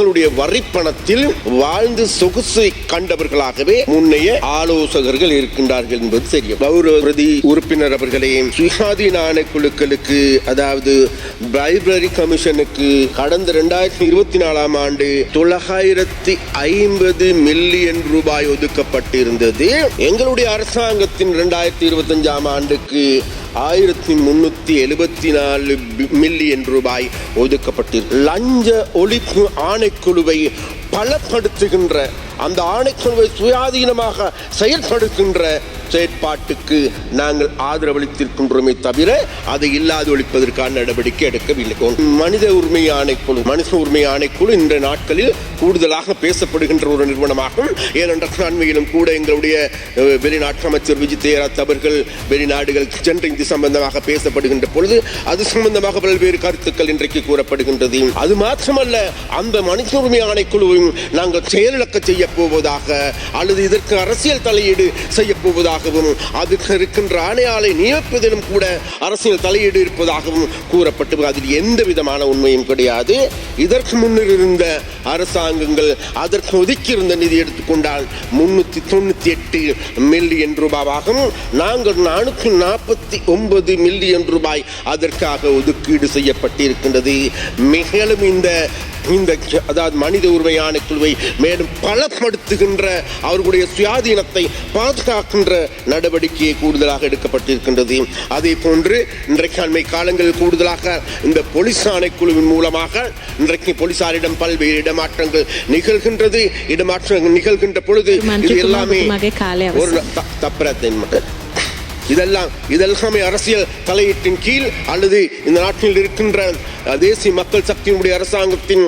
மக்களுடைய வரிப்பணத்தில் வாழ்ந்து சொகுசு கண்டவர்களாகவே முன்னைய ஆலோசகர்கள் இருக்கின்றார்கள் என்பது தெரியும். கௌரவ பிரதி உறுப்பினர் அவர்களே சுயாதீன குழுக்களுக்கு அதாவது லைப்ரரி கமிஷனுக்கு கடந்த இரண்டாயிரத்தி இருபத்தி நாலாம் ஆண்டு தொள்ளாயிரத்தி ஐம்பது மில்லியன் ரூபாய் ஒதுக்கப்பட்டிருந்தது. எங்களுடைய அரசாங்கத்தின் இரண்டாயிரத்தி இருபத்தஞ்சாம் ஆண்டுக்கு ஆயிரத்தி முன்னூற்றி எழுபத்தி நாலு மில்லியன் ரூபாய் ஒதுக்கப்பட்டு லஞ்ச ஒழிப்பு ஆணைக்குழுவை பலப்படுத்துகின்ற அந்த ஆணைக்குழுவை சுயாதீனமாக செயல்படுத்துகின்ற செயற்பாட்டுக்கு நாங்கள் ஆதரவளித்திருக்கின்றோமே தவிர அதை இல்லாது ஒழிப்பதற்கான நடவடிக்கை எடுக்கவில்லை. மனித உரிமை ஆணைக்குழு மனித உரிமை ஆணைக்குழு இந்த நாட்களில் கூடுதலாக பேசப்படுகின்ற ஒரு நிறுவனமாகும். ஏனென்றால் அண்மையிலும் கூட எங்களுடைய வெளிநாட்டு அமைச்சர் விஜய் தேராத் அவர்கள் வெளிநாடுகள் சென்று இது சம்பந்தமாக பேசப்படுகின்ற பொழுது அது சம்பந்தமாக பல்வேறு கருத்துக்கள் இன்றைக்கு கூறப்படுகின்றது. அது மாத்திரமல்ல அந்த மனித உரிமை ஆணைக்குழுவையும் நாங்கள் செயலிழக்க செய்ய போவதாக அல்லது இதற்கு அரசியல் தலையீடு செய்ய இருப்பதாகவும் அதுக்கு இருக்கின்ற ஆணையாளை நியமிப்பதிலும் கூட அரசியல் தலையீடு இருப்பதாகவும் கூறப்பட்டு அதில் எந்த விதமான உண்மையும் கிடையாது. இதற்கு முன்னர் இருந்த அரசாங்கங்கள் அதற்கு ஒதுக்கியிருந்த நிதி எடுத்துக்கொண்டால் முன்னூற்றி தொண்ணூற்றி எட்டு மில்லியன் ரூபாவாகவும் நாங்கள் நானூற்றி நாற்பத்தி ஒன்பது மில்லியன் ரூபாய் அதற்காக ஒதுக்கீடு செய்யப்பட்டிருக்கின்றது. மேலும் இந்த இந்த அதாவது மனித உரிமை ஆணைக்குழுவை மேலும் பலப்படுத்துகின்ற அவர்களுடைய சுயாதீனத்தை பாதுகாக்கின்ற நடவடிக்கையை கூடுதலாக எடுக்கப்பட்டிருக்கின்றது. அதே போன்று இன்றைக்கு அண்மை காலங்களில் கூடுதலாக இந்த போலீஸ் ஆணைக்குழுவின் மூலமாக இன்றைக்கு போலீசாரிடம் பல்வேறு இடமாற்றங்கள் நிகழ்கின்றது. இடமாற்றங்கள் நிகழ்கின்ற பொழுது இது எல்லாமே ஒரு த- தப்புறத்தின் மக்கள் இதெல்லாம் இதெல்லாமே அரசியல் தலையீட்டின் கீழ் அல்லது இந்த நாட்டில் இருக்கின்ற தேசிய மக்கள் சக்தியினுடைய அரசாங்கத்தின்